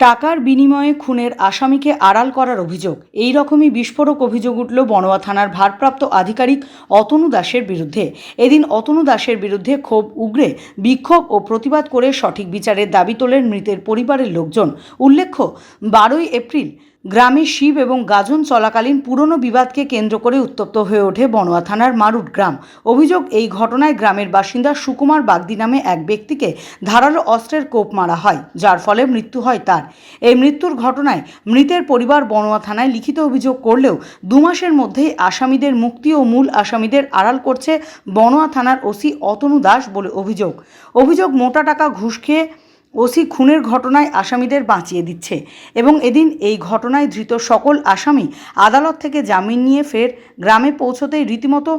টাকার বিনিময়ে খুনের আসামিকে আড়াল করার অভিযোগ। এই রকমই বিস্ফোরক অভিযোগ উঠল বনোয়া থানার ভারপ্রাপ্ত আধিকারিক অতনু দাসের বিরুদ্ধে। এদিন অতনু দাসের বিরুদ্ধে ক্ষোভ উগরে বিক্ষোভ ও প্রতিবাদ করে সঠিক বিচারের দাবি তোলেন মৃতের পরিবারের লোকজন। উল্লেখ্য, বারোই এপ্রিল গ্রামে শিব এবং গাজন চলাকালীন পুরনো বিবাদকে কেন্দ্র করে উত্তপ্ত হয়ে ওঠে বনোয়া থানার মারুট গ্রাম। অভিযোগ, এই ঘটনায় গ্রামের বাসিন্দা সুকুমার বাগদি নামে এক ব্যক্তিকে ধারালো অস্ত্রের কোপ মারা হয়, যার ফলে মৃত্যু হয় তার। এই মৃত্যুর ঘটনায় মৃতের পরিবার বনোয়া থানায় লিখিত অভিযোগ করলেও দু মাসের মধ্যেই আসামিদের মুক্তি ও মূল আসামিদের আড়াল করছে বনোয়া থানার ওসি অতনু দাস বলে অভিযোগ। অভিযোগ, মোটা টাকা ঘুষ খেয়ে ওসি খুনের ঘটনায় আসামিদের বাঁচিয়ে দিচ্ছে এবং এদিন এই ঘটনায় ধৃত সকল আসামি আদালত থেকে জামিন নিয়ে ফের গ্রামে পৌঁছতেই রীতিমতো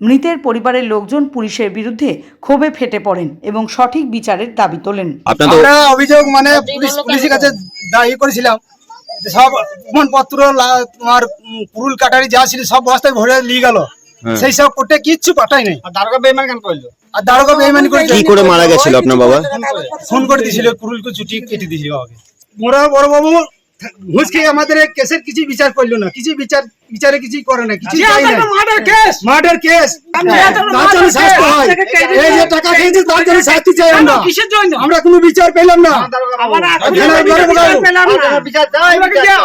মৃতের পরিবারের লোকজন পুলিশের বিরুদ্ধে ক্ষোভে ফেটে পড়েন এবং সঠিক বিচারের দাবি তোলেন আমরা অভিযোগ মানে পুলিশ পুলিশের কাছে দায়ী করেছিলাম সব প্রমাণপত্র লা- তোমার কুরুল কাটারি যা ছিল সব বস্তায় ভরে নিয়ে গেল। সেই সব করতে কিচ্ছু পাঠাই নাই। আর দারোগা বেইমান কেন করল? আর দারোগা বেইমানি করে কি করে মারা গেছিল আপনার বাবা? ফোন করে দিয়েছিল কুরুলকে ছুটি কেটে দিয়েছিল আমাকে মোরা বড় বাবু ঘুষ খেয়ে আমাদের কেসের কিছু বিচার করল না কিছু বিচার বিচারে কিছু করে না কিছু চাই না মার্ডার কেস মার্ডার কেস তার জন্য শাস্তি হয়। এই যে টাকা খেয়েছে তার জন্য শাস্তি চাই আমরা। কিসের জন্য? আমরা কোনো বিচার পেলাম না। বড় বাবু, পেলাম না। বিচার বিচার দাও।